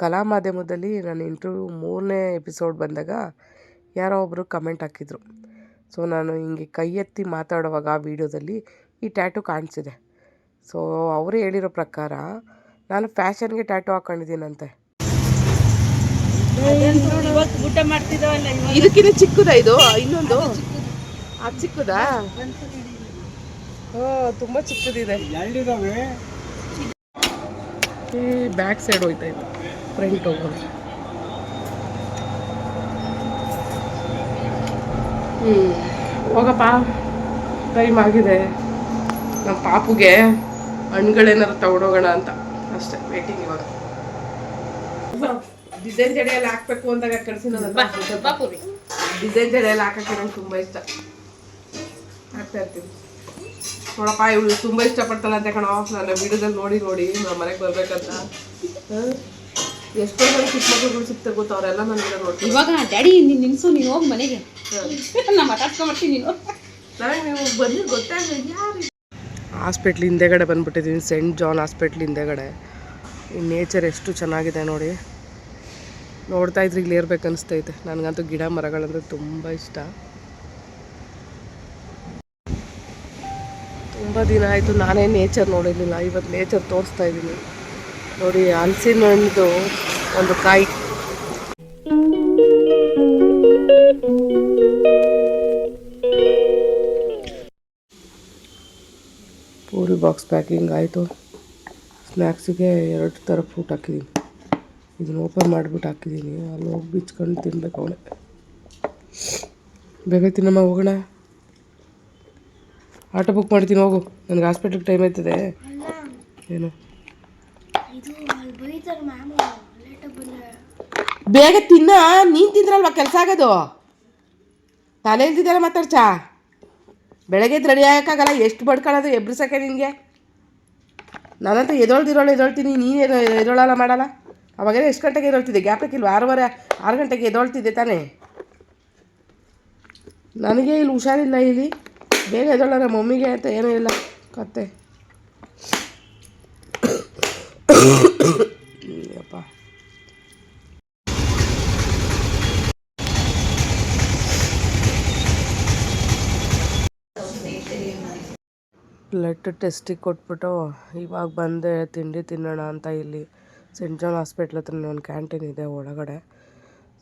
ಕಲಾ ಮಾಧ್ಯಮದಲ್ಲಿ ನಾನು ಇಂಟರ್ವ್ಯೂ ಮೂರನೇ ಎಪಿಸೋಡ್ ಬಂದಾಗ ಯಾರೋ ಒಬ್ಬರು ಕಮೆಂಟ್ ಹಾಕಿದ್ರು. ಸೊ ನಾನು ಹಿಂಗೆ ಕೈ ಎತ್ತಿ ಮಾತಾಡುವಾಗ ಆ ವಿಡಿಯೋದಲ್ಲಿ ಈ ಟ್ಯಾಟೂ ಕಾಣಿಸಿದೆ. ಸೊ ಅವರು ಹೇಳಿರೋ ಪ್ರಕಾರ ನಾನು ಫ್ಯಾಷನ್ಗೆ ಟ್ಯಾಟೂ ಹಾಕೊಂಡಿದ್ದೀನಂತೆ. ಇವತ್ತು ಊಟ ಮಾಡ್ತಿದ್ದವಲ್ಲ ಇದಕ್ಕಿಂತ ಚಿಕ್ಕದಾ ಇದು? ಇನ್ನೊಂದು? ಅದು ಚಿಕ್ಕದಾ. ಹೋ ತುಂಬ ಚಿಕ್ಕದಿದೆ. ಎರಡಿದಾವೆ ಈ ಬ್ಯಾಕ್ ಸೈಡ್ ಹೋಯ್ತಾ ಫ್ರಂಟ್ ಹೋಗೋದು ಹ್ಞೂ ಹೋಗಪ್ಪ. ಟೈಮ್ ಆಗಿದೆ ನಮ್ಮ ಪಾಪುಗೆ ಹಣ್ಣುಗಳೇನಾರು ತಗೊಂಡೋಗೋಣ ಅಂತ. ಅಷ್ಟೇ ವೇಟಿಂಗ್ ಇವಾಗ. ಡಿಸೈನ್ ಜಡೆಯಲ್ಲಿ ಹಾಕ್ಬೇಕು ಅಂದಾಗ ಕಳ್ಸಿನಲ್ಲ ಡಿಸೈನ್ ಜಡೆಯಲ್ಲಿ ಹಾಕಕ್ಕೆ ನಂಗೆ ತುಂಬ ಇಷ್ಟ. ಹಾಕ್ತಾ ಇರ್ತೀನಿ. ನೋಡಪ್ಪ ಇವಳು ತುಂಬ ಇಷ್ಟಪಡ್ತಾಳೆ ಅಂತ ಕಣೋ. ನನ್ನ ವಿಡಿಯೋದಲ್ಲಿ ನೋಡಿ ನೋಡಿ. ನಮ್ಮ ಮನೆಗೆ ಬರ್ಬೇಕಂತ. ಎಷ್ಟೋ ಜನ ಚಿಕ್ಕ ಮಕ್ಕಳುಗಳು ಸಿಗ್ತಾರೆ ಗೊತ್ತಾ ಅವರೆಲ್ಲ ನನ್ನ ವಿಡಿಯೋ ಇವಾಗ ಡ್ಯಾಡಿ ನೀನು ನಿಲ್ಸು ನೀನು ಹೋಗಿ ಮನೆಗೆ. ನಾ ಮಾತಾಡ್ಕೊಂಬರ್ತೀನಿ ನೀನು. ನನಗೆ ನೀವು ಬಂದು ಗೊತ್ತಾಗಲಿಲ್ಲ ಯಾರು ಹಾಸ್ಪಿಟ್ಲ್ ಹಿಂದೆಗಡೆ ಬಂದ್ಬಿಟ್ಟಿದ್ದೀನಿ ಸೆಂಟ್ ಜಾನ್ ಹಾಸ್ಪಿಟ್ಲ್ ಹಿಂದೆಗಡೆ. ಈ ನೇಚರ್ ಎಷ್ಟು ಚೆನ್ನಾಗಿದೆ ನೋಡಿ. ನೋಡ್ತಾ ಇದ್ರೆ ಇಲ್ಲಿ ಇರ್ಬೇಕು ಅನಿಸ್ತೈತೆ. ನನಗಂತೂ ಗಿಡ ಮರಗಳಂದ್ರೆ ತುಂಬ ಇಷ್ಟ. ತುಂಬ ದಿನ ಆಯಿತು ನಾನೇ ನೇಚರ್ ನೋಡಿರಲಿಲ್ಲ. ಇವತ್ತು ನೇಚರ್ ತೋರಿಸ್ತಾ ಇದ್ದೀನಿ ನೋಡಿ ಹಲಸಿನ ಹಣ್ಣು ಒಂದು ಕಾಯಿ. ಪೂರಿ ಬಾಕ್ಸ್ ಪ್ಯಾಕಿಂಗ್ ಆಯಿತು. ಸ್ನ್ಯಾಕ್ಸಿಗೆ ಎರಡು ಥರ ಫ್ರೂಟ್ ಹಾಕಿದ್ದೀನಿ. ಇದನ್ನ ಓಪನ್ ಮಾಡಿಬಿಟ್ಟು ಹಾಕಿದ್ದೀನಿ. ಅಲ್ಲಿ ಹೋಗಿ ಬಿಚ್ಕೊಂಡು ತಿನ್ಬೇಕು ಅವಳೆ. ಬೇಗ ತಿನ್ನಮ್ಮ ಹೋಗೋಣ. ಆಟೋ ಬುಕ್ ಮಾಡ್ತೀನಿ ಹೋಗು. ನನಗೆ ಹಾಸ್ಪಿಟ್ಲಿಗೆ ಟೈಮ್ ಆಯ್ತದೆ. ಏನು? ಬೇಗ ತಿನ್ನ, ನೀನು ತಿಂದ್ರಲ್ವಾ ಕೆಲಸ ಆಗೋದು? ತಲೆ ಇಲ್ದಿದ್ದಲ್ಲ ಮಾತಾಡ್ಚಾ? ಬೆಳಗ್ಗೆ ರೆಡಿ ಆಗೋಕ್ಕಾಗಲ್ಲ, ಎಷ್ಟು ಬಡ್ಕೊಳ್ಳೋದು ಎಬ್ರಿಸಕ್ಕೆ ನಿನಗೆ? ನಾನಂತೂ ಎದೊಳ್ದಿರೋಳು ಎದೊಳ್ತೀನಿ, ನೀನು ಎದೊ, ಎದೊಳಲ್ಲ ಮಾಡಲ್ಲ. ಅವಾಗೆಲ್ಲ ಎಷ್ಟು ಗಂಟೆಗೆ ಎದೊಳ್ತಿದ್ದೆ? ಗ್ಯಾಪಕ್ಕಿಲ್ವ ಆರೂವರೆ, ಆರು ಗಂಟೆಗೆ ಎದೊಳ್ತಿದ್ದೆ ತಾನೇ. ನನಗೆ ಇಲ್ಲಿ ಹುಷಾರಿಲ್ಲ ಇಲ್ಲಿ. ಬೇಗ ಎದೊಳ್ಳ ನಮ್ಮ ಮಮ್ಮಿಗೆ ಅಂತ ಏನೂ ಇಲ್ಲ. ಕತ್ತೆ. ಬ್ಲಡ್ ಟೆಸ್ಟಿಗೆ ಕೊಟ್ಬಿಟ್ಟು ಇವಾಗ ಬಂದೆ, ತಿಂಡಿ ತಿನ್ನೋಣ ಅಂತ ಇಲ್ಲಿ ಸೆಂಟ್ ಜಾನ್ ಹಾಸ್ಪಿಟ್ಲ್ ಹತ್ರ ಒಂದು ಕ್ಯಾಂಟೀನ್ ಇದೆ ಒಳಗಡೆ.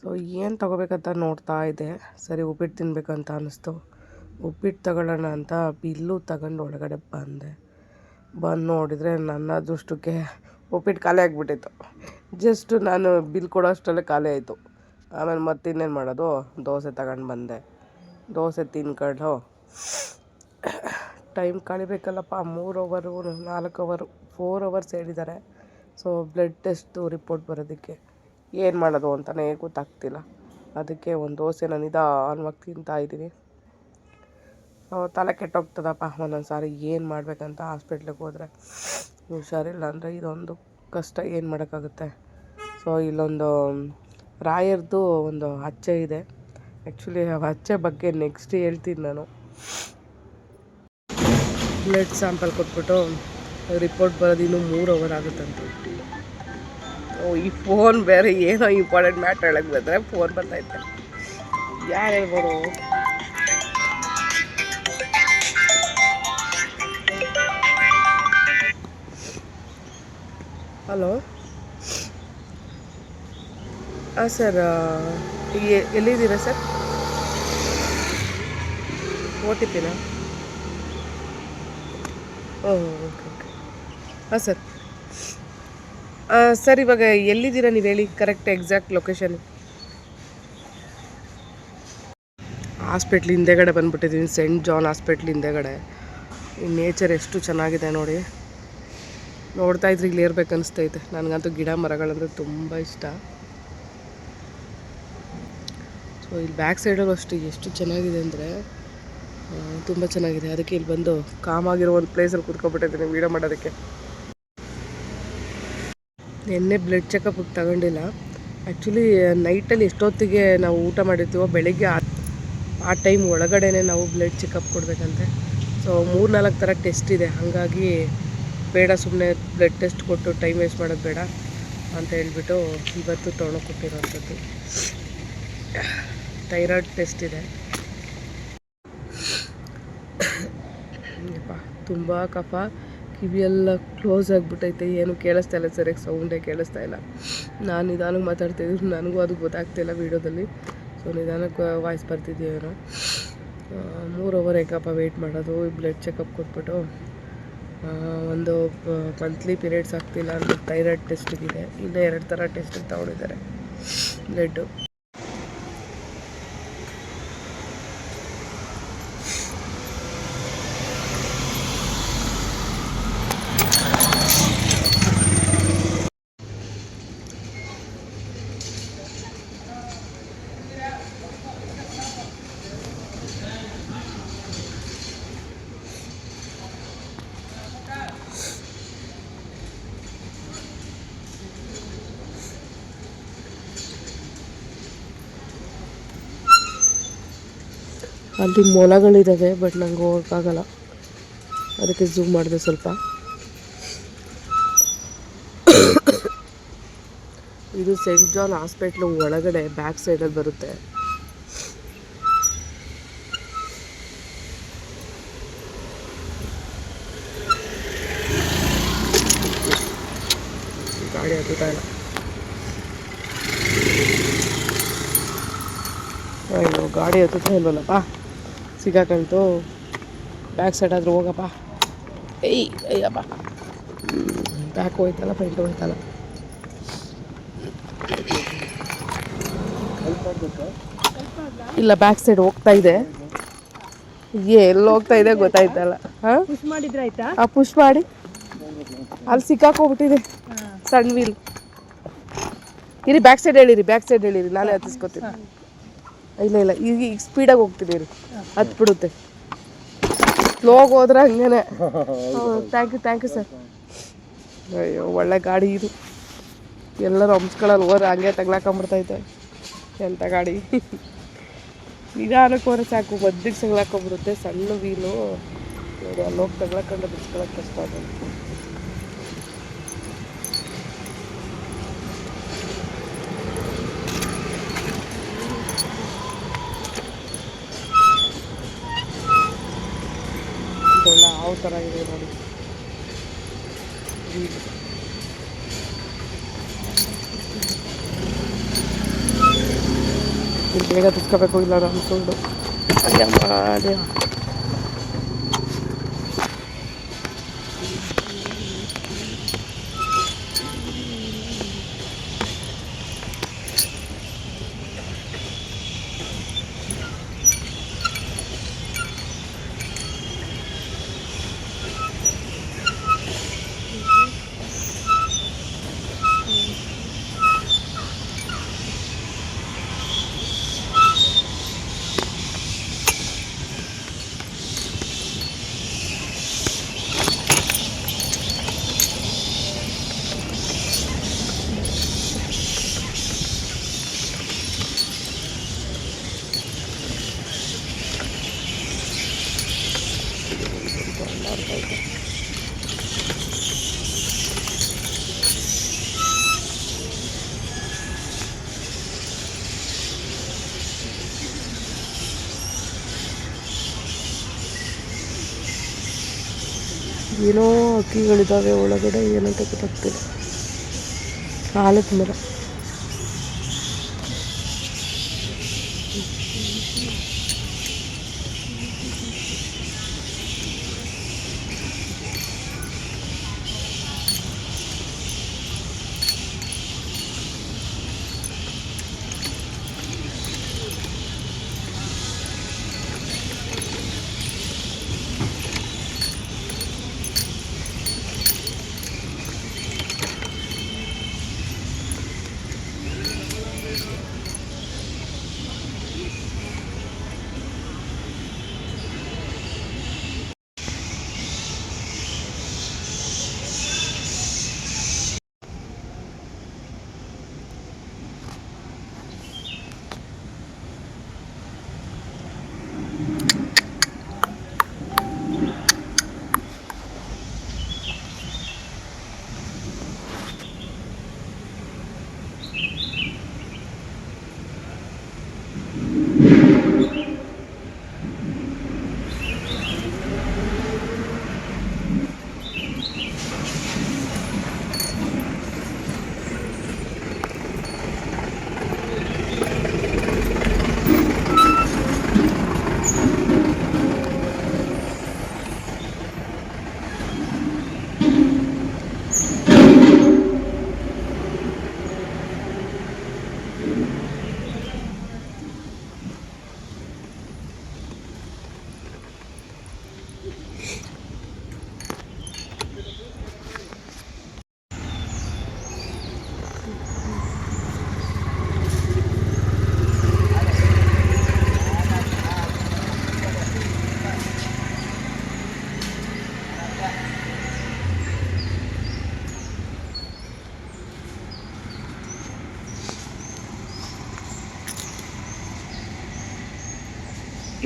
ಸೊ ಏನು ತೊಗೋಬೇಕಂತ ನೋಡ್ತಾ ಇದ್ದೆ. ಸರಿ, ಉಪ್ಪಿಟ್ಟು ತಿನ್ನಬೇಕಂತ ಅನ್ನಿಸ್ತು ಉಪ್ಪಿಟ್ಟು ತಗೊಳ್ಳೋಣ ಅಂತ ಬಿಲ್ಲು ತಗೊಂಡು ಒಳಗಡೆ ಬಂದೆ. ಬಂದು ನೋಡಿದರೆ ನನ್ನ ಅದೃಷ್ಟಕ್ಕೆ ಉಪ್ಪಿಟ್ಟು ಖಾಲಿ ಆಗಿಬಿಟ್ಟಿತ್ತು. ಜಸ್ಟ್ ನಾನು ಬಿಲ್ ಕೊಡೋ ಅಷ್ಟರಲ್ಲೇ ಖಾಲಿ ಆಯಿತು. ಆಮೇಲೆ ಮತ್ತೆ ಇನ್ನೇನು ಮಾಡೋದು? ದೋಸೆ ತಗೊಂಡು ಬಂದೆ. ದೋಸೆ ತಿನ್ಕೊಂಡು ಟೈಮ್ ಕಳಿಬೇಕಲ್ಲಪ್ಪ, ಮೂರು ಅವರು, ನಾಲ್ಕು ಅವರು, ಫೋರ್ ಅವರ್ಸ್ ಹೇಳಿದ್ದಾರೆ. ಸೊ, ಬ್ಲಡ್ ಟೆಸ್ಟು ರಿಪೋರ್ಟ್ ಬರೋದಕ್ಕೆ ಏನು ಮಾಡೋದು ಅಂತಲೇ ಗೊತ್ತಾಗ್ತಿಲ್ಲ. ಅದಕ್ಕೆ ಒಂದು ದೋಸೆನ ನಿಧಾನವಾಗಿ ತಿಂತಾ ಇದ್ದೀನಿ ತಲೆ ಕೆಟ್ಟೋಗ್ತದಪ್ಪ ಒಂದೊಂದು ಸಾರಿ ಏನು ಮಾಡಬೇಕಂತ ಹಾಸ್ಪಿಟ್ಲಿಗೆ ಹೋದರೆ ಹುಷಾರಿಲ್ಲ ಅಂದರೆ ಇದೊಂದು ಕಷ್ಟ, ಏನು ಮಾಡೋಕ್ಕಾಗುತ್ತೆ? ಸೊ, ಇಲ್ಲೊಂದು ರಾಯರ್ದು ಒಂದು ಹಚ್ಚೆ ಇದೆ. ಆ್ಯಕ್ಚುಲಿ ಆ ಹಚ್ಚೆ ಬಗ್ಗೆ ನೆಕ್ಸ್ಟ್ ಹೇಳ್ತೀನಿ ನಾನು. ಬ್ಲಡ್ ಸ್ಯಾಂಪಲ್ ಕೊಟ್ಬಿಟ್ಟು ರಿಪೋರ್ಟ್ ಬರೋದು ಇನ್ನೂ ಮೂರು ಅವರ್ ಆಗುತ್ತಂತೆ. ಓ, ಈ ಫೋನ್ ಬೇರೆ ಏನೋ ಇಂಪಾರ್ಟೆಂಟ್ ಮ್ಯಾಟ್ರ್ ಹೇಳಕ್ಕೆ ಬಂದರೆ ಫೋನ್ ಬರ್ತೈತೆ ಯಾರು ಹೇಳ್ಬೋದು? ಹಲೋ ಹಾಂ ಸರ್ ಎಲ್ಲಿದ್ದೀರಾ ಸರ್ ಓ ಓಕೆ ಓಕೆ. ಹಾಂ ಸರ್. ಸರ್, ಇವಾಗ ಎಲ್ಲಿದ್ದೀರಾ ನೀವು ಹೇಳಿ ಕರೆಕ್ಟ್ ಎಕ್ಸಾಕ್ಟ್ ಲೊಕೇಶನ್ ಹಾಸ್ಪಿಟ್ಲ್ ಹಿಂದೆಗಡೆ ಬಂದುಬಿಟ್ಟಿದ್ದೀನಿ ಸೆಂಟ್ ಜಾನ್ ಹಾಸ್ಪಿಟ್ಲ್ ಹಿಂದೆಗಡೆ. ಈ ನೇಚರ್ ಎಷ್ಟು ಚೆನ್ನಾಗಿದೆ ನೋಡಿ. ನೋಡ್ತಾ ಇದ್ರೆ ಇಲ್ಲಿ ಇರ್ಬೇಕು ಅನಿಸ್ತೈತೆ. ನನಗಂತೂ ಗಿಡ ಮರಗಳಂದ್ರೆ ತುಂಬ ಇಷ್ಟ. ಸೊ ಇಲ್ಲಿ ಬ್ಯಾಕ್ ಸೈಡಲ್ಲೂ ಅಷ್ಟು, ಎಷ್ಟು ಚೆನ್ನಾಗಿದೆ ಅಂದರೆ ತುಂಬ ಚೆನ್ನಾಗಿದೆ. ಅದಕ್ಕೆ ಇಲ್ಲಿ ಬಂದು ಕಾಮ್ ಆಗಿರೋ ಒಂದು ಪ್ಲೇಸಲ್ಲಿ ಕೂತ್ಕೊಬಿಟ್ಟಿದ್ದೀನಿ ವೀಡಿಯೋ ಮಾಡೋದಕ್ಕೆ. ನಿನ್ನೆ ಬ್ಲಡ್ ಚೆಕಪ್ಗೆ ತಗೊಂಡಿಲ್ಲ. ಆ್ಯಕ್ಚುಲಿ ನೈಟಲ್ಲಿ ಎಷ್ಟೊತ್ತಿಗೆ ನಾವು ಊಟ ಮಾಡಿರ್ತೀವೋ ಬೆಳಿಗ್ಗೆ ಆ- ಆ ಟೈಮ್ ಒಳಗಡೆನೆ ನಾವು ಬ್ಲಡ್ ಚೆಕಪ್ ಕೊಡಬೇಕಂತೆ. ಸೊ ಮೂರು ನಾಲ್ಕು ಥರ ಟೆಸ್ಟ್ ಇದೆ. ಹಾಗಾಗಿ ಬೇಡ ಸುಮ್ಮನೆ ಬ್ಲಡ್ ಟೆಸ್ಟ್ ಕೊಟ್ಟು ಟೈಮ್ ವೇಸ್ಟ್ ಮಾಡೋದು ಬೇಡ ಅಂತ ಹೇಳ್ಬಿಟ್ಟು ಇವತ್ತು ತೊಗೊಂಡು ಕೊಟ್ಟಿರೋಂಥದ್ದು. ಥೈರಾಯ್ಡ್ ಟೆಸ್ಟ್ ಇದೆ. ಯಪ್ಪ ತುಂಬ ಕಫ. ಕಿವಿಯೆಲ್ಲ ಕ್ಲೋಸ್ ಆಗಿಬಿಟ್ಟೈತೆ, ಏನು ಕೇಳಿಸ್ತಾ ಇಲ್ಲ ಸರಿಯಾಗಿ ಸೌಂಡೇ ಕೇಳಿಸ್ತಾ ಇಲ್ಲ. ನಾನು ನಿಧಾನಕ್ಕೆ ಮಾತಾಡ್ತಿದ್ರು ನನಗೂ ಅದು ಗೊತ್ತಾಗ್ತಿಲ್ಲ ವೀಡಿಯೋದಲ್ಲಿ. ಸೊ ನಿಧಾನಕ್ಕೆ ವಾಯ್ಸ್ ಬರ್ತಿದ್ದೀವೇನೋ ಮೂರು ಅವರ್ ಏಕಪ್ಪ ವೆಯ್ಟ್ ಮಾಡೋದು ಬ್ಲಡ್ ಚೆಕಪ್ ಕೊಟ್ಬಿಟ್ಟು. ಒಂದು ಮಂತ್ಲಿ ಪೀರಿಯಡ್ಸ್ ಆಗ್ತಿಲ್ಲ ಅಂತ ಥೈರಾಯ್ಡ್ ಟೆಸ್ಟಿಗಿದೆ ಇನ್ನೂ ಎರಡು ಥರ ಟೆಸ್ಟ್ ತಗೊಂಡಿದ್ದಾರೆ. ಬ್ಲಡ್ಡು ಅಲ್ಲಿ ಮೊಲಗಳಿದ್ದಾವೆ ಬಟ್ ನಂಗೆ ಹೋಗೋಕ್ಕಾಗಲ್ಲ ಅದಕ್ಕೆ ಝೂಮ್ ಮಾಡಿದೆ ಸ್ವಲ್ಪ. ಇದು ಸೆಂಟ್ ಜಾನ್ ಹಾಸ್ಪಿಟ್ಲು ಒಳಗಡೆ ಬ್ಯಾಕ್ ಸೈಡಲ್ಲಿ ಬರುತ್ತೆ. ಗಾಡಿ ಹತ್ತುತ್ತಾ ಇಲ್ಲ. ಅಯ್ಯೋ, ಗಾಡಿ ಹತ್ತುತ್ತಾ ಇಲ್ವಲ್ಲಪ್ಪ? ಸಿಗಾಕಂತು ಬ್ಯಾಕ್ ಸೈಡ್ ಆದರೂ ಹೋಗಪ್ಪ. ಏಯ್ ಅಯ್ಯಪ್ಪ ಬ್ಯಾಕ್ ಹೋಯ್ತಲ್ಲ ಫ್ರಂಟ್ ಹೋಯ್ತಲ್ಲ. ಇಲ್ಲ ಬ್ಯಾಕ್ ಸೈಡ್ ಹೋಗ್ತಾ ಇದೆ. ಎಲ್ಲಿ ಹೋಗ್ತಾ ಇದೆ ಗೊತ್ತಾಯ್ತಲ್ಲ. ಹಾಂ? ಆ ಪುಷ್ ಮಾಡಿ. ಅಲ್ಲಿ ಸಿಕ್ಕಾಕೋಗ್ಬಿಟ್ಟಿದೆ ಸಣ್ಣ ವೀಲ್ ಇರಿ ಬ್ಯಾಕ್ ಸೈಡ್ ಹೇಳಿರಿ ಬ್ಯಾಕ್ ಸೈಡ್ ಹೇಳಿರಿ. ನಾನೇ ಹತ್ತಿಸ್ಕೊತೀನಿ. ಇಲ್ಲ ಇಲ್ಲ, ಈಗ ಈಗ ಸ್ಪೀಡಾಗಿ ಹೋಗ್ತಿದ್ದೀರಿ ಹತ್ತು ಬಿಡುತ್ತೆ. ಸ್ಲೋಗಿ ಹೋದ್ರೆ ಹಂಗೇನೆ. Thank you thank you sir ಅಯ್ಯೋ, ಒಳ್ಳೆ ಗಾಡಿ ಇದು. ಎಲ್ಲರೂ ಹಂಸ್ಗಳಲ್ಲಿ ಹೋದ್ರೆ ಹಂಗೆ ತಗ್ಲಾಕೊಂಬಿಡ್ತೈತೆ ಎಂಥ ಗಾಡಿ. ನಿಧಾನಕ್ಕೆ ಹೋದ್ರೆ ಸಾಕು ಮದ್ದಿಗೆ ಸಗ್ಲಾಕೊಂಬಿಡುತ್ತೆ, ಸಣ್ಣ ವೀಲು ಅಲ್ಲಿ ಹೋಗಿ ತಗ್ಲಾಕೊಂಡು ಬಿಡ್ಸ್ಕೊಳಕ್ಕೆ ಕಷ್ಟ ಆಗುತ್ತೆ. ಇದೊಳ್ಳೆ ಹಾವು ಥರ ಇದೆ ನೋಡಿ ವೀಲ್ ಇಲ್ಲಿ ಬೇಗ ತಿಸ್ಕೋಬೇಕು ಇಲ್ಲ ಅನ್ಕೊಂಡು ಅಯ್ಯಮ್ಮ ದೇವ ಏನೋ ಹಕ್ಕಿಗಳಿದ್ದಾವೆ ಒಳಗಡೆ ಏನಂತ ಗೊತ್ತಾಗ್ತಿಲ್ಲ. ಆಲದ ಮರ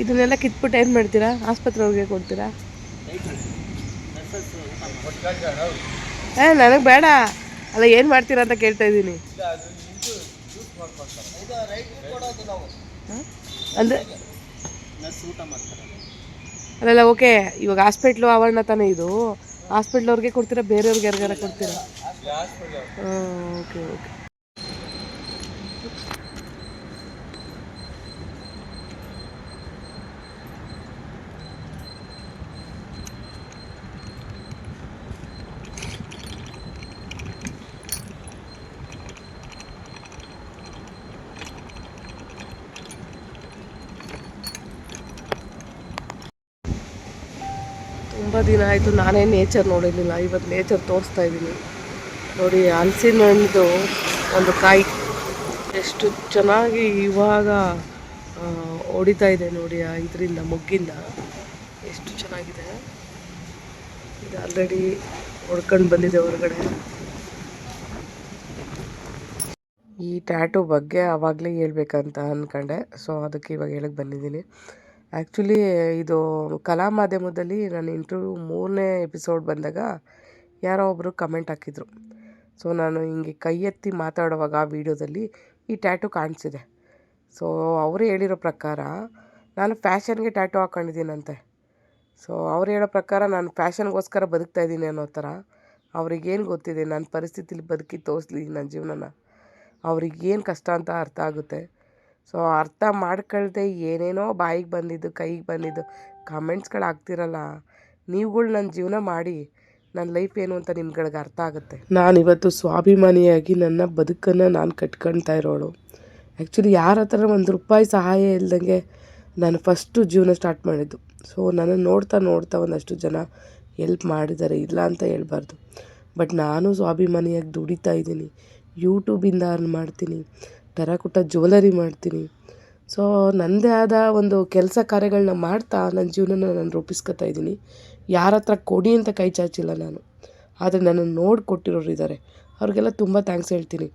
ಇದನ್ನೆಲ್ಲ ಕಿತ್ಬಿಟ್ಟು ಏನು ಮಾಡ್ತೀರಾ? ಆಸ್ಪತ್ರೆ ಹೋಗಿ ಕೊಡ್ತೀರಾ? ಏ, ನನಗೆ ಬೇಡ. ಅಲ್ಲ, ಏನು ಮಾಡ್ತೀರಾ ಅಂತ ಕೇಳ್ತಾ ಇದ್ದೀನಿ. ಅಂದರೆ ಅಲ್ಲ ಓಕೆ. ಇವಾಗ ಹಾಸ್ಪಿಟ್ಲು ಆವರಣ ತಾನೇ ಇದು. ಹಾಸ್ಪಿಟ್ಲವ್ರಿಗೆ ಕೊಡ್ತೀರಾ? ಬೇರೆಯವ್ರಿಗೆ ಯಾರಿಗಾರ ಕೊಡ್ತೀರಾ? ಹಾಂ, ಓಕೆ ಓಕೆ. ತುಂಬ ದಿನ ಆಯಿತು, ನಾನೇ ನೇಚರ್ ನೋಡಿರಲಿಲ್ಲ. ಇವತ್ತು ನೇಚರ್ ತೋರಿಸ್ತಾ ಇದ್ದೀನಿ. ನೋಡಿ ಹಲಸಿನ ಹಣ್ಣು ಒಂದು ಕಾಯಿ. ಎಷ್ಟು ಚೆನ್ನಾಗಿ ಇವಾಗ ಹೊಡಿತಾ ಇದೆ ನೋಡಿ, ಆ ಇದರಿಂದ, ಮೊಗ್ಗಿಂದ. ಎಷ್ಟು ಚೆನ್ನಾಗಿದೆ. ಇದು ಆಲ್ರೆಡಿ ಹೊಡ್ಕೊಂಡು ಬಂದಿದೆ ಹೊರಗಡೆ. ಈ ಟ್ಯಾಟು ಬಗ್ಗೆ ಆವಾಗಲೇ ಹೇಳ್ಬೇಕಂತ ಅಂದ್ಕೊಂಡೆ ಸೊ ಅದಕ್ಕೆ ಇವಾಗ ಹೇಳಕ್ಕೆ ಬಂದಿದ್ದೀನಿ. ಆ್ಯಕ್ಚುಲಿ ಇದು ಕಲಾ ಮಾಧ್ಯಮದಲ್ಲಿ ನಾನು ಇಂಟರ್ವ್ಯೂ ಮೂರನೇ ಎಪಿಸೋಡ್ ಬಂದಾಗ ಯಾರೋ ಒಬ್ಬರು ಕಮೆಂಟ್ ಹಾಕಿದರು. ಸೊ ನಾನು ಹಿಂಗೆ ಕೈ ಎತ್ತಿ ಮಾತಾಡುವಾಗ ಆ ವಿಡಿಯೋದಲ್ಲಿ ಈ ಟ್ಯಾಟು ಕಾಣಿಸಿದೆ. ಸೊ ಅವರು ಹೇಳಿರೋ ಪ್ರಕಾರ ನಾನು ಫ್ಯಾಷನ್ಗೆ ಟ್ಯಾಟು ಹಾಕ್ಕೊಂಡಿದ್ದೀನಂತೆ ಸೊ ಅವ್ರು ಹೇಳೋ ಪ್ರಕಾರ ನಾನು ಫ್ಯಾಷನ್ಗೋಸ್ಕರ ಬದುಕ್ತಾ ಇದ್ದೀನಿ ಅನ್ನೋ ಥರ ಅವ್ರಿಗೇನು ಗೊತ್ತಿದೆ? ನನ್ನ ಪರಿಸ್ಥಿತಿಲಿ ಬದುಕಿ ತೋರಿಸ್ಲಿ ನನ್ನ ಜೀವನನ. ಅವ್ರಿಗೇನು ಕಷ್ಟ ಅಂತ ಅರ್ಥ ಆಗುತ್ತೆ? ಸೊ ಅರ್ಥ ಮಾಡ್ಕೊಳ್ದೆ ಏನೇನೋ ಬಾಯಿಗೆ ಬಂದಿದ್ದು, ಕೈಗೆ ಬಂದಿದ್ದು, ಕಮೆಂಟ್ಸ್ಗಳು ಆಗ್ತಿರಲ್ಲ ನೀವುಗಳು ನನ್ನ ಜೀವನ ಮಾಡಿ ನನ್ನ ಲೈಫ್ ಏನು ಅಂತ ನಿಮ್ಗಳಿಗೆ ಅರ್ಥ ಆಗುತ್ತೆ. ನಾನಿವತ್ತು ಸ್ವಾಭಿಮಾನಿಯಾಗಿ ನನ್ನ ಬದುಕನ್ನು ನಾನು ಕಟ್ಕೊಳ್ತಾ ಇರೋಳು. ಆ್ಯಕ್ಚುಲಿ ಯಾರ ಹತ್ರ ಒಂದು ರೂಪಾಯಿ ಸಹಾಯ ಇಲ್ದಂಗೆ ನಾನು ಫಸ್ಟು ಜೀವನ ಸ್ಟಾರ್ಟ್ ಮಾಡಿದ್ದು. ಸೊ ನನ್ನನ್ನು ನೋಡ್ತಾ ನೋಡ್ತಾ ಒಂದಷ್ಟು ಜನ ಎಲ್ಪ್ ಮಾಡಿದ್ದಾರೆ ಇಲ್ಲ ಅಂತ ಹೇಳ್ಬಾರ್ದು. ಬಟ್ ನಾನು ಸ್ವಾಭಿಮಾನಿಯಾಗಿ ದುಡಿತಾ ಇದ್ದೀನಿ. ಯೂಟ್ಯೂಬಿಂದ ಅರ್ನ್ ಮಾಡ್ತೀನಿ. ಟೆರಾಕೋಟ ಜ್ಯುವೆಲರಿ ಮಾಡ್ತೀನಿ. ಸೊ ನನ್ನದೇ ಆದ ಒಂದು ಕೆಲಸ ಕಾರ್ಯಗಳನ್ನ ಮಾಡ್ತಾ ನನ್ನ ಜೀವನನ ನಾನು ರೂಪಿಸ್ಕೊತಾ ಇದ್ದೀನಿ. ಯಾರ ಹತ್ರ ಕೊಡಿ ಅಂತ ಕೈ ಚಾಚಿಲ್ಲ ನಾನು. ಆದರೆ ನನ್ನನ್ನು ನೋಡಿ ಕೊಟ್ಟಿರೋರು ಇದ್ದಾರೆ ಅವ್ರಿಗೆಲ್ಲ ತುಂಬ ಥ್ಯಾಂಕ್ಸ್ ಹೇಳ್ತೀನಿ.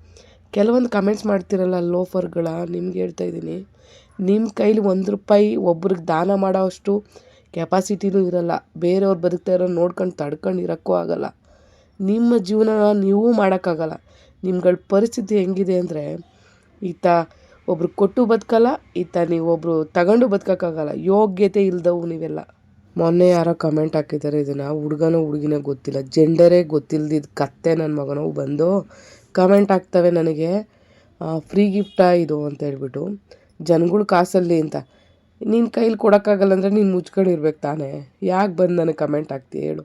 ಕೆಲವೊಂದು ಕಮೆಂಟ್ಸ್ ಮಾಡ್ತಿರಲ್ಲ ಲೋಫರ್ಗಳ ನಿಮ್ಗೆ ಹೇಳ್ತಾ ಇದ್ದೀನಿ. ನಿಮ್ಮ ಕೈಲಿ ಒಂದು ರೂಪಾಯಿ ಒಬ್ರಿಗೆ ದಾನ ಮಾಡೋ ಅಷ್ಟು ಕೆಪಾಸಿಟಿನೂ ಇರಲ್ಲ. ಬೇರೆಯವ್ರು ಬದುಕ್ತಾ ಇರೋ ನೋಡ್ಕೊಂಡು ತಡ್ಕೊಂಡು ಇರೋಕ್ಕೂ ಆಗಲ್ಲ. ನಿಮ್ಮ ಜೀವನ ನೀವು ಮಾಡೋಕ್ಕಾಗಲ್ಲ. ನಿಮ್ಗಳ ಪರಿಸ್ಥಿತಿ ಹೆಂಗಿದೆ ಅಂದರೆ ಈತ ಒಬ್ರು ಕೊಟ್ಟು ಬದುಕಲ್ಲ, ಈತ ನೀವೊಬ್ರು ತಗೊಂಡು ಬದುಕೋಕ್ಕಾಗಲ್ಲ. ಯೋಗ್ಯತೆ ಇಲ್ದವು ನೀವೆಲ್ಲ. ಮೊನ್ನೆ ಯಾರೋ ಕಮೆಂಟ್ ಹಾಕಿದ್ದಾರೆ, ಇದನ್ನು ಹುಡುಗನೋ ಹುಡುಗಿನೋ ಗೊತ್ತಿಲ್ಲ. ಜೆಂಡರೇ ಗೊತ್ತಿಲ್ದಿದ್ದು ಕತ್ತೆ ನನ್ನ ಮಗನೋ ಬಂದು ಕಮೆಂಟ್ ಹಾಕ್ತವೆ ನನಗೆ. ಫ್ರೀ ಗಿಫ್ಟಾ ಇದು ಅಂತ ಹೇಳ್ಬಿಟ್ಟು, ಜನಗಳು ಕಾಸಲ್ಲಿ ಅಂತ. ನಿನ್ನ ಕೈಲಿ ಕೊಡೋಕ್ಕಾಗಲ್ಲ ಅಂದರೆ ನೀನು ಮುಚ್ಕೊಂಡಿರ್ಬೇಕು ತಾನೇ. ಯಾಕೆ ಬಂದು ನನಗೆ ಕಮೆಂಟ್ ಹಾಕ್ತಿ ಹೇಳು.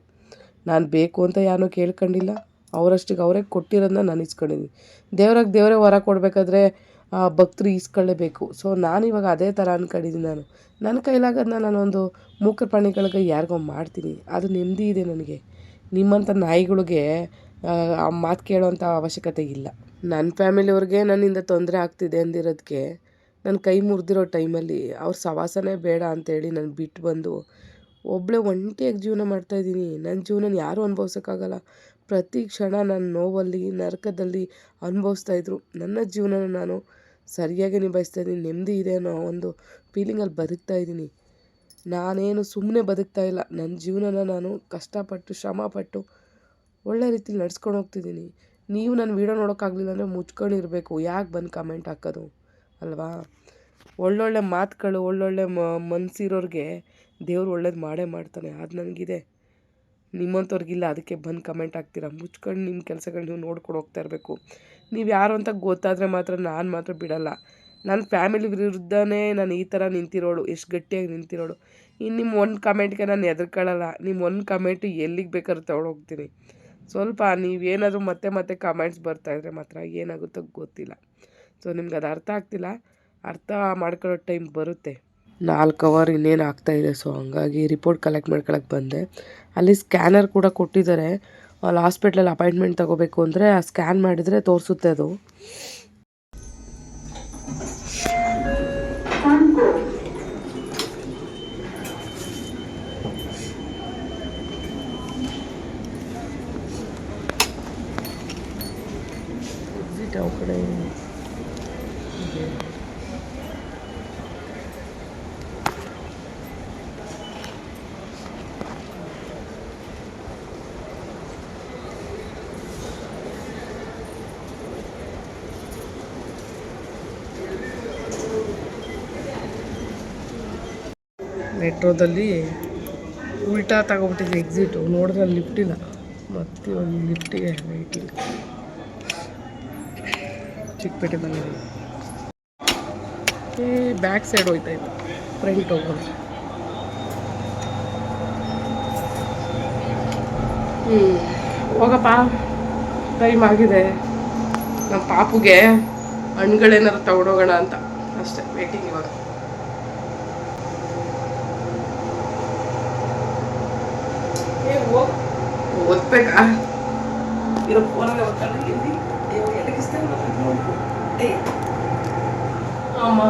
ನಾನು ಬೇಕು ಅಂತ ಯಾರನ್ನೂ ಕೇಳ್ಕೊಂಡಿಲ್ಲ. ಅವರಷ್ಟಿಗೆ ಅವರೇ ಕೊಟ್ಟಿರೋದನ್ನ ನಾನು ಇಸ್ಕೊಂಡಿದ್ದೀನಿ ದೇವ್ರಾಗ ದೇವರೇ ವರ ಕೊಡಬೇಕಾದ್ರೆ ಭಕ್ತರು ಈಸ್ಕೊಳ್ಳೇಬೇಕು. ಸೊ ನಾನು ಇವಾಗ ಅದೇ ಥರ ಅಂದ್ಕೊಂಡಿದ್ದೀನಿ ನಾನು. ನನ್ನ ಕೈಲಾಗೋದನ್ನ ನಾನೊಂದು ಮೂಕ ಪ್ರಾಣಿಗಳಿಗೆ ಯಾರಿಗೋ ಮಾಡ್ತೀನಿ. ಅದು ನೆಮ್ಮದಿ ಇದೆ ನನಗೆ. ನಿಮ್ಮಂಥ ನಾಯಿಗಳಿಗೆ, ಆ ಮಾತು ಕೇಳೋವಂಥ ಅವಶ್ಯಕತೆ ಇಲ್ಲ. ನನ್ನ ಫ್ಯಾಮಿಲಿಯವ್ರಿಗೆ ನನ್ನಿಂದ ತೊಂದರೆ ಆಗ್ತಿದೆ ಅಂದಿರೋದಕ್ಕೆ ನನ್ನ ಕೈ ಮುರಿದಿರೋ ಟೈಮಲ್ಲಿ ಅವ್ರ ಸವಾಸನೇ ಬೇಡ ಅಂತೇಳಿ ನಾನು ಬಿಟ್ಟು ಬಂದು ಒಬ್ಬಳೇ ಒಂಟಿಯಾಗಿ ಜೀವನ ಮಾಡ್ತಾಯಿದ್ದೀನಿ ನನ್ನ ಜೀವನ ಯಾರೂ ಅನುಭವಿಸೋಕ್ಕಾಗಲ್ಲ. ಪ್ರತಿ ಕ್ಷಣ ನನ್ನ ನೋವಲ್ಲಿ, ನರಕದಲ್ಲಿ ಅನುಭವಿಸ್ತಾಯಿದ್ರು ನನ್ನ ಜೀವನನ ನಾನು ಸರಿಯಾಗಿ ನಿಭಾಯಿಸ್ತಾ ಇದ್ದೀನಿ. ನೆಮ್ಮದಿ ಇದೆ ಅನ್ನೋ ಒಂದು ಫೀಲಿಂಗಲ್ಲಿ ಬದುಕ್ತಾ ಇದ್ದೀನಿ. ನಾನೇನು ಸುಮ್ಮನೆ ಬದುಕ್ತಾ ಇಲ್ಲ. ನನ್ನ ಜೀವನನ ನಾನು ಕಷ್ಟಪಟ್ಟು, ಶ್ರಮಪಟ್ಟು ಒಳ್ಳೆ ರೀತಿಲಿ ನಡ್ಸ್ಕೊಂಡು ಹೋಗ್ತಿದ್ದೀನಿ. ನೀವು ನನ್ನ ವೀಡಿಯೋ ನೋಡೋಕ್ಕಾಗಲಿಲ್ಲ ಅಂದರೆ ಮುಚ್ಕೊಂಡಿರಬೇಕು. ಯಾಕೆ ಬಂದು ಕಮೆಂಟ್ ಹಾಕೋದು? ಅಲ್ವಾ? ಒಳ್ಳೊಳ್ಳೆ ಮಾತುಗಳು, ಒಳ್ಳೊಳ್ಳೆ ಮನಸ್ಸಿರೋರಿಗೆ ದೇವ್ರು ಒಳ್ಳೇದು ಮಾಡೇ ಮಾಡ್ತಾನೆ. ಅದು ನನಗಿದೆ. ನಿಮ್ಮಂಥವ್ರಿಗಿಲ್ಲ ಅದಕ್ಕೆ ಬಂದು ಕಮೆಂಟ್ ಹಾಕ್ತೀರಾ? ಮುಚ್ಕೊಂಡು ನಿಮ್ಮ ಕೆಲಸಗಳು ನೀವು ನೋಡ್ಕೊಂಡು ಹೋಗ್ತಾ ಇರಬೇಕು. ನೀವು ಯಾರು ಅಂತ ಗೊತ್ತಾದರೆ ಮಾತ್ರ ನಾನು ಮಾತ್ರ ಬಿಡಲ್ಲ. ನನ್ನ ಫ್ಯಾಮಿಲಿ ವಿರುದ್ಧನೇ ನಾನು ಈ ಥರ ನಿಂತಿರೋಳು, ಎಷ್ಟು ಗಟ್ಟಿಯಾಗಿ ನಿಂತಿರೋಳು. ಇನ್ನು ನಿಮ್ಮ ಒಂದು ಕಮೆಂಟ್ಗೆ ನಾನು ಹೆದರ್ಕೊಳ್ಳಲ್ಲ ನಿಮ್ಮ ಒಂದು ಕಮೆಂಟು ಎಲ್ಲಿಗೆ ಬೇಕಾದ್ರೂ ತೊಗೊಂಡೋಗ್ತೀನಿ. ಸ್ವಲ್ಪ ನೀವೇನಾದರೂ ಮತ್ತೆ ಮತ್ತೆ ಕಮೆಂಟ್ಸ್ ಬರ್ತಾಯಿದ್ರೆ ಮಾತ್ರ ಏನಾಗುತ್ತೋ ಗೊತ್ತಿಲ್ಲ. ಸೊ ನಿಮ್ಗೆ ಅದು ಅರ್ಥ ಆಗ್ತಿಲ್ಲ. ಅರ್ಥ ಮಾಡ್ಕೊಳ್ಳೋ ಟೈಮ್ ಬರುತ್ತೆ. ನಾಲ್ಕು ಅವರ್ ಇನ್ನೇನು ಆಗ್ತಾಯಿದೆ ಸೊ ಹಂಗಾಗಿ ರಿಪೋರ್ಟ್ ಕಲೆಕ್ಟ್ ಮಾಡ್ಕೊಳಕ್ಕೆ ಬಂದೆ. ಅಲ್ಲಿ ಸ್ಕ್ಯಾನರ್ ಕೂಡ ಕೊಟ್ಟಿದ್ದಾರೆ. ಅಲ್ಲಿ ಹಾಸ್ಪಿಟ್ಲಲ್ಲಿ ಅಪಾಯಿಂಟ್ಮೆಂಟ್ ತೊಗೋಬೇಕು ಅಂದರೆ ಆ ಸ್ಕ್ಯಾನ್ ಮಾಡಿದರೆ ತೋರಿಸುತ್ತೆ ಅದು. ಕಡೆ? ಮೆಟ್ರೋದಲ್ಲಿ ಉಲ್ಟಾ ತಗೊಬಿಟ್ಟಿದ್ದೆ ಎಕ್ಸಿಟು ನೋಡಿದ್ರೆ ಅಲ್ಲಿ ಲಿಫ್ಟ್ ಇಲ್ಲ. ಮತ್ತೆ ಒಂದು ಲಿಫ್ಟಿಗೆ ವೆಯ್ಟಿಂಗ್ ಚಿಕ್ಕಪೇಟೆ ಬಂದಿದ್ದೀನಿ ಏ ಬ್ಯಾಕ್ ಸೈಡ್ ಹೋಯ್ತಾ ಇತ್ತು ಫ್ರಂಟ್ ಹೋಗೋದು. ಹ್ಞೂ ಹೋಗಪ್ಪ. ಟೈಮ್ ಆಗಿದೆ. ನಮ್ಮ ಪಾಪುಗೆ ಹಣ್ಗಳೇನಾರು ತಗೊಂಡೋಗೋಣ ಅಂತ. ಅಷ್ಟೇ ವೇಟಿಂಗ್ ಇವಾಗ ಏ ಹೋಗ್ ಓದ್ಬೇಕಾ ಇರೋ ಫೋನಲ್ಲಿ ಓದ್ತಾಳೆ ಎಲ್ಲಿ ಅಯ್ಯೋ ಎಡಗಿಸ್ತಾ ಏ ಅಮ್ಮ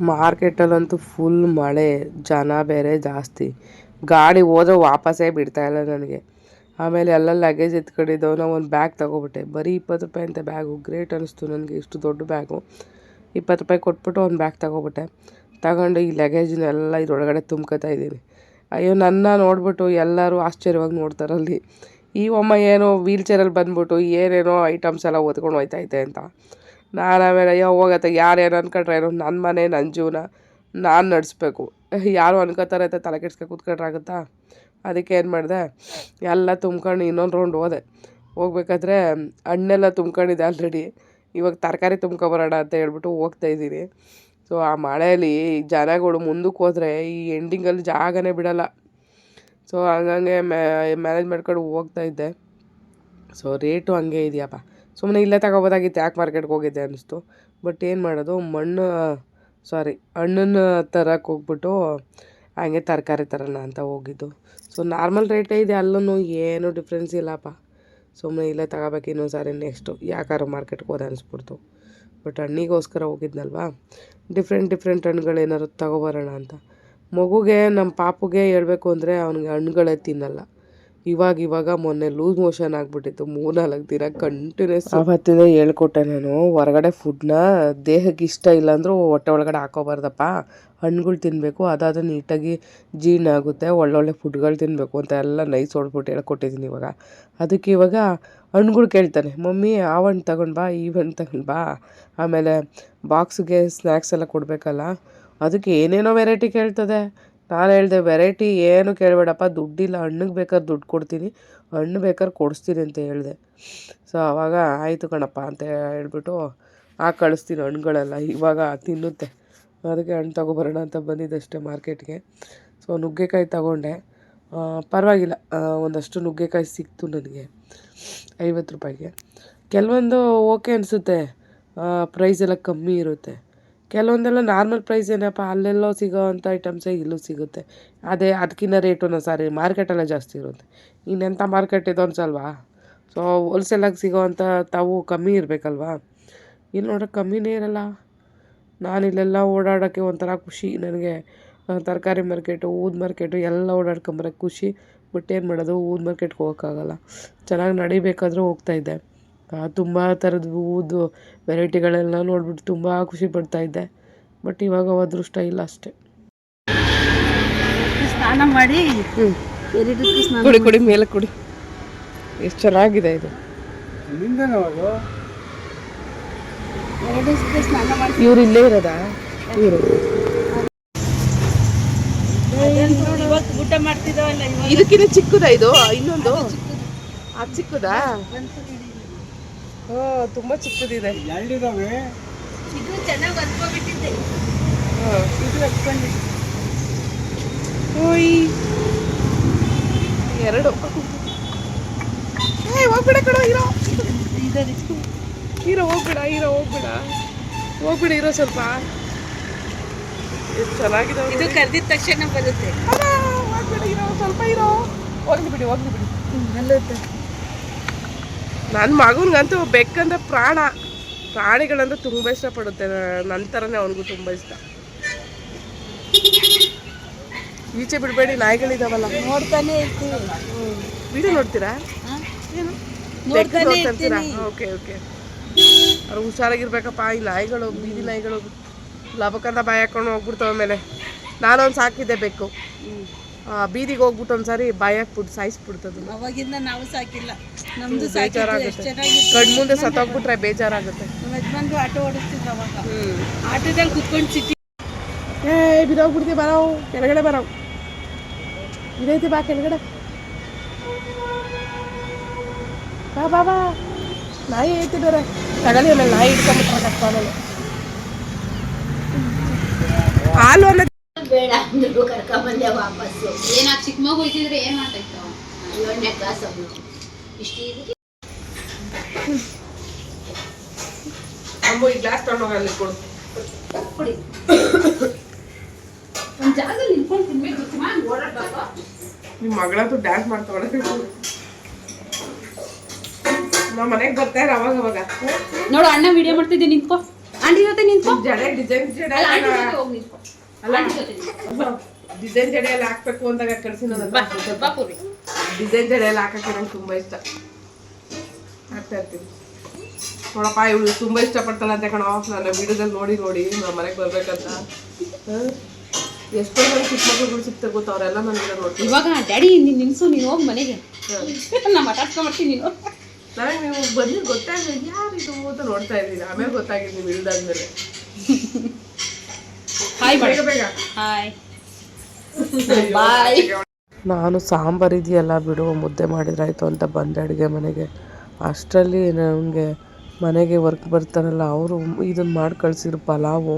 ಮಾರ್ಕೆಟಲ್ಲಂತೂ ಫುಲ್ ಮಳೆ, ಜನ ಬೇರೆ ಜಾಸ್ತಿ. ಗಾಡಿ ಹೋದ್ರೆ ವಾಪಸ್ಸೇ ಬಿಡ್ತಾ ಇಲ್ಲ ನನಗೆ. ಆಮೇಲೆ ಎಲ್ಲ ಲಗೇಜ್ ಎತ್ಕೊಂಡಿದ್ದವು ನಾವು ಒಂದು ಬ್ಯಾಗ್ ತಗೊಬಿಟ್ಟೆ. ಬರೀ ಇಪ್ಪತ್ತು ರೂಪಾಯಿ ಅಂತ ಬ್ಯಾಗು ಗ್ರೇಟ್ ಅನ್ನಿಸ್ತು ನನಗೆ, ಇಷ್ಟು ದೊಡ್ಡ ಬ್ಯಾಗು ಇಪ್ಪತ್ತು ರೂಪಾಯಿ ಕೊಟ್ಬಿಟ್ಟು ಒಂದು ಬ್ಯಾಗ್ ತಗೊಬಿಟ್ಟೆ. ತಗೊಂಡು ಈ ಲಗೇಜ್ನೆಲ್ಲ ಇದ್ರೊಳಗಡೆ ತುಂಬ್ಕೊತಾ ಇದ್ದೀನಿ. ಅಯ್ಯೋ, ನನ್ನ ನೋಡ್ಬಿಟ್ಟು ಎಲ್ಲರೂ ಆಶ್ಚರ್ಯವಾಗಿ ನೋಡ್ತಾರಲ್ಲಿ ಈ ಒಮ್ಮ ಏನೋ ವೀಲ್ ಚೇರಲ್ಲಿ ಬಂದ್ಬಿಟ್ಟು ಏನೇನೋ ಐಟಮ್ಸ್ ಎಲ್ಲ ಓದ್ಕೊಂಡು ಹೋಯ್ತೈತೆ ಅಂತ. ನಾನು ಆಮೇಲೆ, ಅಯ್ಯೋ, ಹೋಗತ್ತೆ ಯಾರೇನು ಅನ್ಕೊಂಡ್ರೆ ಏನೋ? ನನ್ನ ಮನೆ ನನ್ನ ಜೀವನ, ನಾನು ನಡೆಸ್ಬೇಕು. ಯಾರು ಅನ್ಕೋತಾರೆ ಅಂತ ತಲೆ ಕೆಡ್ಸ್ಕೊಂಡು ಕೂತ್ಕೊಂಡ್ರಾಗುತ್ತಾ? ಅದಕ್ಕೆ ಏನು ಮಾಡಿದೆ? ಎಲ್ಲ ತುಂಬ್ಕೊಂಡು ಇನ್ನೊಂದು ರೌಂಡ್ ಹೋದೆ. ಹೋಗ್ಬೇಕಾದ್ರೆ ಹಣ್ಣೆಲ್ಲ ತುಂಬ್ಕೊಂಡಿದ್ದೆ ಆಲ್ರೆಡಿ ಇವಾಗ ತರಕಾರಿ ತುಂಬ್ಕೊಬರೋಣ ಅಂತ ಹೇಳ್ಬಿಟ್ಟು ಹೋಗ್ತಾ ಇದ್ದೀನಿ. ಸೊ ಆ ಮಳೆಯಲ್ಲಿ ಜನಗಳು ಮುಂದಕ್ಕೆ ಹೋದರೆ ಈ ಎಂಡಿಂಗಲ್ಲಿ ಜಾಗನೇ ಬಿಡಲ್ಲ. ಸೊ ಹಂಗಂಗೆ ಮ್ಯಾನೇಜ್ ಮಾಡ್ಕೊಂಡು ಹೋಗ್ತಾ ಇದ್ದೆ. ಸೊ ರೇಟು ಹಂಗೆ ಇದೆಯಪ್ಪ. ಸುಮ್ಮನೆ ಇಲ್ಲೇ ತಗೋಬೋದಾಗಿತ್ತು, ಯಾಕೆ ಮಾರ್ಕೆಟ್ಗೆ ಹೋಗಿದ್ದೆ ಅನ್ನಿಸ್ತು. ಬಟ್ ಏನು ಮಾಡೋದು, ಮಣ್ಣು ಸಾರಿ ಹಣ್ಣನ್ನ ತರಕ್ಕೆ ಹೋಗ್ಬಿಟ್ಟು ಹಂಗೆ ತರಕಾರಿ ತರೋಣ ಅಂತ ಹೋಗಿದ್ದು. ಸೊ ನಾರ್ಮಲ್ ರೇಟೇ ಇದೆ ಅಲ್ಲೂ ಏನೂ ಡಿಫ್ರೆನ್ಸ್ ಇಲ್ಲಪ್ಪ. ಸುಮ್ಮನೆ ಇಲ್ಲೇ ತಗೋಬೇಕು ಇನ್ನೊಂದು ಸಾರಿ ನೆಕ್ಸ್ಟು ಯಾಕಾರು ಮಾರ್ಕೆಟ್ಗೆ ಹೋದೆ ಅನಿಸ್ಬಿಡ್ತು ಬಟ್ ಹಣ್ಣಿಗೋಸ್ಕರ ಹೋಗಿದ್ನಲ್ವಾ? ಡಿಫ್ರೆಂಟ್ ಡಿಫ್ರೆಂಟ್ ಹಣ್ಣುಗಳು ಏನಾದ್ರು ತಗೊಬರೋಣ ಅಂತ. ಮಗುಗೆ ನಮ್ಮ ಪಾಪುಗೆ ಹೇಳಬೇಕು ಅಂದರೆ ಅವ್ನಿಗೆ ಹಣ್ಣುಗಳೇ ತಿನ್ನಲ್ಲ. ಇವಾಗ ಇವಾಗ ಮೊನ್ನೆ ಲೂಸ್ ಮೋಷನ್ ಆಗ್ಬಿಟ್ಟಿತ್ತು. ಮೂರ್ನಾಲ್ಕು ದಿನ ಕಂಟಿನ್ಯೂಸ್ ಅವತ್ತಿಂದ ಹೇಳ್ಕೊಟ್ಟೆ ನಾನು, ಹೊರಗಡೆ ಫುಡ್ನ ದೇಹಕ್ಕೆ ಇಷ್ಟ ಇಲ್ಲ ಅಂದರೂ ಹೊಟ್ಟೆ ಒಳಗಡೆ ಹಾಕೋಬಾರ್ದಪ್ಪ. ಹಣ್ಣುಗಳು ತಿನ್ನಬೇಕು ಅದಾದ್ರೆ ನೀಟಾಗಿ ಜೀರ್ಣ ಆಗುತ್ತೆ, ಒಳ್ಳೊಳ್ಳೆ ಫುಡ್ಗಳು ತಿನ್ನಬೇಕು ಅಂತ ಎಲ್ಲ ನೈಸ್ ಹೊಡ್ಬಿಟ್ಟು ಹೇಳ್ಕೊಟ್ಟಿದ್ದೀನಿ ಇವಾಗ. ಅದಕ್ಕೆ ಇವಾಗ ಹಣ್ಣುಗಳು ಕೇಳ್ತಾನೆ, ಮಮ್ಮಿ, ಆ ಹಣ್ಣು ತಗೊಂಡು ಬಾ, ಈ ಹಣ್ಣು ತಗೊಂಡು ಬಾ. ಆಮೇಲೆ ಬಾಕ್ಸ್ಗೆ ಸ್ನ್ಯಾಕ್ಸ್ ಎಲ್ಲ ಕೊಡಬೇಕಲ್ಲ, ಅದಕ್ಕೆ ಏನೇನೋ ವೆರೈಟಿ ಕೇಳ್ತದೆ. ನಾನು ಹೇಳಿದೆ ವೆರೈಟಿ ಏನು ಕೇಳಬೇಡಪ್ಪ, ದುಡ್ಡಿಲ್ಲ, ಹಣ್ಣಿಗೆ ಬೇಕಾದ್ರೆ ದುಡ್ಡು ಕೊಡ್ತೀನಿ, ಹಣ್ಣು ಬೇಕಾದ್ರೆ ಕೊಡಿಸ್ತೀನಿ ಅಂತ ಹೇಳಿದೆ. ಸೊ ಆವಾಗ ಆಯಿತು ಕಣಪ್ಪ ಅಂತ ಹೇಳ್ಬಿಟ್ಟು, ಆ ಕಳಿಸ್ತೀನಿ ಹಣ್ಣುಗಳೆಲ್ಲ, ಇವಾಗ ತಿನ್ನುತ್ತೆ. ಅದಕ್ಕೆ ಹಣ್ಣು ತೊಗೊಬರೋಣ ಅಂತ ಬಂದಿದ್ದಷ್ಟೇ ಮಾರ್ಕೆಟ್ಗೆ. ಸೊ ನುಗ್ಗೆಕಾಯಿ ತಗೊಂಡೆ. ಪರವಾಗಿಲ್ಲ. ಒಂದಷ್ಟು ನುಗ್ಗೆಕಾಯಿ ಸಿಕ್ತು ನನಗೆ, ಐವತ್ತು ರೂಪಾಯಿಗೆ. ಕೆಲವೊಂದು ಓಕೆ ಅನಿಸುತ್ತೆ. ಪ್ರೈಸ್ ಎಲ್ಲ ಕಮ್ಮಿ ಇರುತ್ತೆ. ಕೆಲವೊಂದೆಲ್ಲ ನಾರ್ಮಲ್ ಪ್ರೈಸ್ ಏನಪ್ಪ, ಅಲ್ಲೆಲ್ಲೋ ಸಿಗೋವಂಥ ಐಟಮ್ಸೇ ಇಲ್ಲೂ ಸಿಗುತ್ತೆ. ಅದೇ ಅದಕ್ಕಿಂತ ರೇಟು ಸಾರಿ ಮಾರ್ಕೆಟೆಲ್ಲ ಜಾಸ್ತಿ ಇರುತ್ತೆ. ಇನ್ನೆಂಥ ಮಾರ್ಕೆಟ್ ಇದು ಅನ್ಸಲ್ವಾ? ಸೊ ಹೋಲ್ಸೇಲಾಗಿ ಸಿಗೋವಂಥ ತಾವು ಕಮ್ಮಿ ಇರಬೇಕಲ್ವಾ? ಇಲ್ಲಿ ನೋಡ್ರೆ ಕಮ್ಮಿನೇ ಇರಲ್ಲ. ನಾನು ಇಲ್ಲೆಲ್ಲ ಓಡಾಡೋಕ್ಕೆ ಒಂಥರ ಖುಷಿ. ನನಗೆ ತರಕಾರಿ ಮಾರ್ಕೆಟು ಊದ್ ಮಾರ್ಕೆಟು ಎಲ್ಲ ಓಡಾಡ್ಕೊಂಬರಕ್ಕೆ ಖುಷಿ. ಬಟ್ ಏನು ಮಾಡೋದು, ಊದ್ ಮಾರ್ಕೆಟ್ಗೆ ಹೋಗೋಕ್ಕಾಗಲ್ಲ. ಚೆನ್ನಾಗಿ ನಡಿಬೇಕಾದ್ರೂ ಹೋಗ್ತಾಯಿದ್ದೆ ತುಂಬ ಥರದ ಹೂದು ವೆರೈಟಿಗಳೆಲ್ಲ ನೋಡ್ಬಿಟ್ಟು ತುಂಬ ಖುಷಿ ಪಡ್ತಾ ಇದ್ದೆ. ಬಟ್ ಇವಾಗ ಅದೃಷ್ಟ ಇಲ್ಲ ಅಷ್ಟೇ. ಸ್ನಾನ ಮಾಡಿ ಕುಡಿ ಕುಡಿ ಮೇಲೆ ಕುಡಿ. ಎಷ್ಟು ಚೆನ್ನಾಗಿದೆ ಇದು. ಇವ್ರು ಇಲ್ಲೇ ಇರೋದಾ? ಇವರು. ಇದಕ್ಕಿಂತ ಚಿಕ್ಕದ ಇದು? ಇನ್ನೊಂದು? ಅದು ಚಿಕ್ಕದಾ. ಹಾ ತುಂಬ ಚಿಕ್ಕದಿದೆ. ಇದು ಚೆನ್ನಾಗಿ ಹೊತ್ಕೊಬಿಟ್ಟಿದ್ದೆ ಹಾಂ ಇದು ಹೊತ್ಕೊಂಡು ಓಯ್. ಎರಡು. ಏ ಹೋಗ್ಬಿಡ ಕಡ ಇರೋ ಇರೋ ಹೀರೋ ಹೋಗ್ಬಿಡ ಇರೋ ಹೋಗ್ಬಿಡ. ಹೋಗ್ಬಿಡ ಇರೋ ಸ್ವಲ್ಪ. ಎಷ್ಟು ಚೆನ್ನಾಗಿದೆ. ಇದು ಕರೆದಿದ ತಕ್ಷಣ ಬರುತ್ತೆ. ಅಮ್ಮ, ಹೋಗ್ಬಿಡ ಇರೋ ಸ್ವಲ್ಪ ಇರೋ ಹೋಗ್ಲಿ ಬಿಡಿ ಹೋಗ್ಲಿ ಬಿಡಿ. ಅಲ್ಲುತ್ತೆ ನನ್ನ ಮಗನಿಗಂತೂ ಬೆಕ್ಕಂದ್ರೆ ಪ್ರಾಣ. ಪ್ರಾಣಿಗಳಂದ್ರೆ ತುಂಬ ಇಷ್ಟಪಡುತ್ತೆ. ನನ್ನ ಥರನೇ ಅವನಿಗೂ ತುಂಬ ಇಷ್ಟ. ಈಚೆ ಬಿಡಬೇಡಿ ನಾಯಿಗಳಿದಾವಲ್ಲ. ನೋಡ್ತಾನೆ ಇರ್ತೀವಿ ವಿಡಿಯೋ ನೋಡ್ತೀರಾ? ಏನು? Okay okay. ಅವ್ರು ಹುಷಾರಾಗಿರ್ಬೇಕಪ್ಪ ಈ ನಾಯಿಗಳು ಬೀದಿ ನಾಯಿಗಳು. ಲಬಕಂದ ಬಾಯಿ ಹಾಕೊಂಡು ಹೋಗ್ಬಿಡ್ತಾವ ಮೇಲೆ ನಾನೊಂದು ಸಾಕಿದ್ದೆ ಬೆಕ್ಕು. ಬೀದಿಗೆ ಹೋಗ್ಬಿಟ್ಟು ಒಂದ್ಸಾರಿ ಬಾಯಿ ಹಾಕ್ಬಿಟ್ಟು ಸಾಯಿಸ್ಬಿಡ್ತದೆ. ಅವಾಗಿಂದ ನಾವು ಸಾಕಿಲ್ಲ. ನಮ್ದು ಸಾಕಿದ್ದು ಎಷ್ಟು ಚೆನ್ನಾಗಿತ್ತು. ಕಣ್ ಮುಂದೆ ಸತ್ತೋಗ್ಬಿಟ್ರೆ ಬೇಜಾರಾಗುತ್ತೆ. ನಮ್ಮ ಯಜಮಾನ್ರು ಆಟೋ ಓಡಿಸ್ತಿದ್ರು ಅವಾಗ. ಆಟೋದಲ್ಲಿ ಕುತ್ಕೊಂಡು ಸಿಟಿ ಏ ಬಿದೋಗ್ಬಿಡ್ತೀವಿ ಬರೋವು ಕೆಳಗಡೆ ಬರೋವು ಇದೈತಿ ಬಾ ಕೆಳಗಡೆ. ಬಾ ಬಾ ಬಾ. ನಾಯಿ ಐತಿ ಬೇರೆ. ತಗೊಳ್ಳಿ ಆಮೇಲೆ ನಾಯಿ ಇಟ್ಕೊಂಡ್ಬಿಟ್ರೆ ಕಷ್ಟ ಹಾಲು ಅನ್ನೋದು ಅಂದ್ರು ಕರ್ಕೊಂಬಂದೆ ವಾಪಸ್ಸು. ಏನ ಚಿಕ್ಕ ಮಗು ಇದ್ದಿದ್ರೆ ಏನ್ ಮಾಡ್ತಾಯ್ತು ಏಳನೇ ಕ್ಲಾಸ್ ಅವನು ಇಷ್ಟು ಇದಕ್ಕೆ ಅಮ್ಮ ಈ ಗ್ಲಾಸ್ ತಗೊಂಡೋಗಲ್ಲಿ ಕೊಡು. ಕೊಡಿ. ಒಂದು ಜಾಗದಲ್ಲಿ ನಿಂತ್ಕೊಂಡು ತಿನ್ಬೇಕು ಚೆನ್ನಾಗಿ ಓಡಾಡ್ಬೇಕು ನಿಮ್ಮ ಮಗಳಂತೂ ಡ್ಯಾನ್ಸ್ ಮಾಡ್ತಾವಳೆ ನಮ್ಮ ಮನೆಗೆ ಬರ್ತಾರೆ ಅವಾಗ ಅವಾಗ. ನೋಡು ಅಣ್ಣ ವಿಡಿಯೋ ಮಾಡ್ತಿದ್ದೆ ನಿಂತ್ಕೋ. ಆಂಟಿ ಜೊತೆ ನಿಂತ್ಕೋ. ಜಡೆ ಡಿಸೈನ್ ಜಡೆ ಹೋಗಿ ನಿಂತ್ಕೋ. ಅಲ್ಲ. ಡಿಸೈನ್ ಜಡೆ ಎಲ್ಲ ಹಾಕ್ಬೇಕು ಅಂದಾಗ ಕಳಿಸಿ ಡಿಸೈನ್ ಜಡೆ ಎಲ್ಲ ಹಾಕಕ್ಕೆ ನಂಗೆ ತುಂಬ ಇಷ್ಟ. ಹಾಕ್ತಾ ಇರ್ತೀನಿ. ನೋಡಪ್ಪ ಇವಳು ತುಂಬ ಇಷ್ಟಪಡ್ತಾಳೆ ಅಂತ ಕಣೋ. ನನ್ನ ವಿಡಿಯೋದಲ್ಲಿ ನೋಡಿ ನೋಡಿ ನಮ್ಮ ಮನೆಗೆ ಬರ್ಬೇಕಂತ. ಎಷ್ಟೋ ಜನ ಚಿಕ್ಕ ಮಕ್ಕಳುಗಳು ಸಿಗ್ತಾರೆ ಗೊತ್ತಾ? ಅವರೆಲ್ಲ ನನ್ನ ನೋಡ್ತೀನಿ ಇವಾಗ ಡ್ಯಾಡಿ ನೀನು ನಿನ್ಸು ನೀನು ಹೋಗಿ ಮನೆಗೆ. ನಾ ಮಾತಾಡ್ಸ್ಕೊಂಬರ್ತೀನಿ ನೀನು. ನನಗೆ ನೀವು ಬಂದು ಗೊತ್ತಾಗಲಿಲ್ಲ. ಯಾರು ಇದು ಅಂತ ನೋಡ್ತಾ ಇದ್ದೀನಿ ಆಮೇಲೆ ಗೊತ್ತಾಗಿದೆ ನೀವು ಇಳ್ದಾದ್ಮೇಲೆ ಹಾಯ್ ಬೇಗ ಬೇಗ. ಹಾಯ್ ಬಾಯ್ ನಾನು ಸಾಂಬಾರು ಇದೆಯಲ್ಲ ಬಿಡು ಮುದ್ದೆ ಮಾಡಿದ್ರಾಯ್ತು ಅಂತ ಬಂದೆ ಅಡುಗೆ ಮನೆಗೆ. ಅಷ್ಟರಲ್ಲಿ ನನಗೆ ಮನೆಗೆ ವರ್ಕ್ ಬರ್ತಾರಲ್ಲ ಅವರು ಇದನ್ನು ಮಾಡಿ ಕಳಿಸಿದ್ರು ಪಲಾವು.